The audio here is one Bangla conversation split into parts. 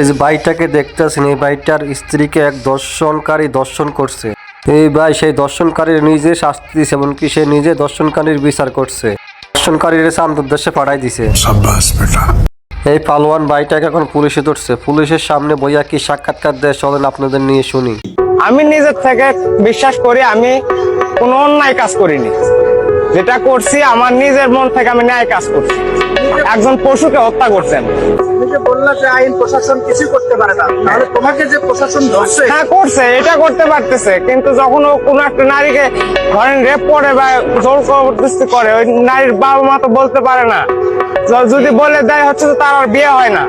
এই যে ভাইটাকে দেখতেছেন এই ভাইটার স্ত্রীকে এক দর্শনকারী দর্শন করছে। এই ভাই সেই দর্শনকারীর নিজে শাস্তি দিছে এমনকি সে নিজে দর্শনকারীর বিচার করছে। দর্শনকারীর চান্দুদ্দেশে পাঠাই দিছে। এই পালোয়ান ভাইটাকে এখন পুলিশে ধরছে। পুলিশের সামনে বইয়া কি সাক্ষাৎকার দেয় চলেন আপনাদের নিয়ে শুনি। আমি নিজের থেকে বিশ্বাস করি আমি কোনো অন্যায় কাজ করিনি। যেটা করছি আমার নিজের মন থেকে আমি ন্যায় কাজ করছি। একজন পশুকে হত্যা করছেন। তুমি যে বললা যে আইন প্রশাসন কিছু করতে পারে না তাহলে তোমাকে যে প্রশাসন ধরছে হ্যাঁ করছে এটা করতে পারতেছে কিন্তু যখন ও কোনো একটা নারীকে ধরেন রেপ করে বা জোর জবরদস্তি করে ওই নারীর বাবা মা তো বলতে পারে না। যদি বলে দেয় হচ্ছে তো তার আর বিয়ে হয় না।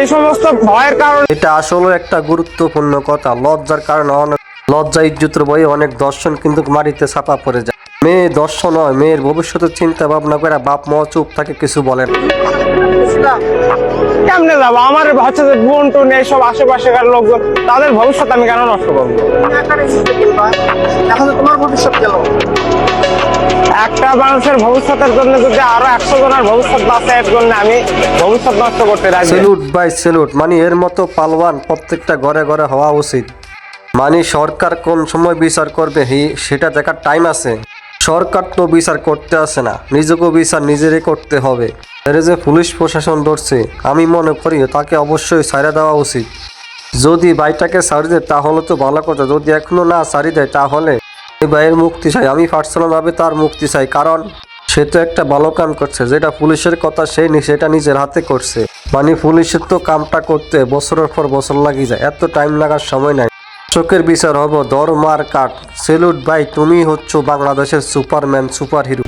এই সমস্ত ভয়ের কারণে এটা আসলে একটা গুরুত্বপূর্ণ কথা। লজ্জার কারণে অনেক লজ্জা ইজ্জতের বয়ে অনেক দর্শন কিন্তু মাটিতে ছাপা পড়ে যায়। মেয়ে দর্শন হয় মেয়ের ভবিষ্যতের চিন্তা ভাবনা করে বাপ মা চুপ থাকে কিছু বলেন কেমনে যাব? আমার হচ্ছে যে বোন টোন এইসব আশেপাশেকার লোকজন তাদের ভবিষ্যৎ আমি কেন নষ্ট করব? এখন তোমার ভবিষ্যৎ গেল। একটা মানুষের ভবিষ্যতের জন্য যদি আরও একশো জনের ভবিষ্যৎ বাঁচে এর জন্য আমি ভবিষ্যৎ নষ্ট করতে রাজি। সেলুট বাই সেলুট মানে এর মতো পালওয়ান প্রত্যেকটা ঘরে ঘরে হওয়া উচিত। মানে সরকার কোন সময় বিচার করবে সেটা দেখার টাইম আছে। সরকার তো বিচার করতে আসে না, নিজেকেও বিচার নিজেরই করতে হবে। এর যে পুলিশ প্রশাসন ধরছে, আমি মনে করি তাকে অবশ্যই ছাড়া দেওয়া উচিত। যদি বাইটাকে ছাড়ি দেয়, তাহলে তো ভালো কথা। যদি এখনও না ছাড়ি দেয়, তাহলে এই ভাইয়ের মুক্তি চাই। আমি পার্সোনালভাবে তার মুক্তি চাই, কারণ সে তো একটা ভালো কাম করছে। যেটা পুলিশের কথা, সে সেটা নিজের হাতে করছে। মানে পুলিশের তো কামটা করতে বছরের পর বছর লাগি যায়। এত টাইম লাগার সময় নাই। চোখের বিচার হব দর মার কাট। সেলুট ভাই তুমি হচ্ছ বাংলাদেশের সুপারম্যান সুপার হিরো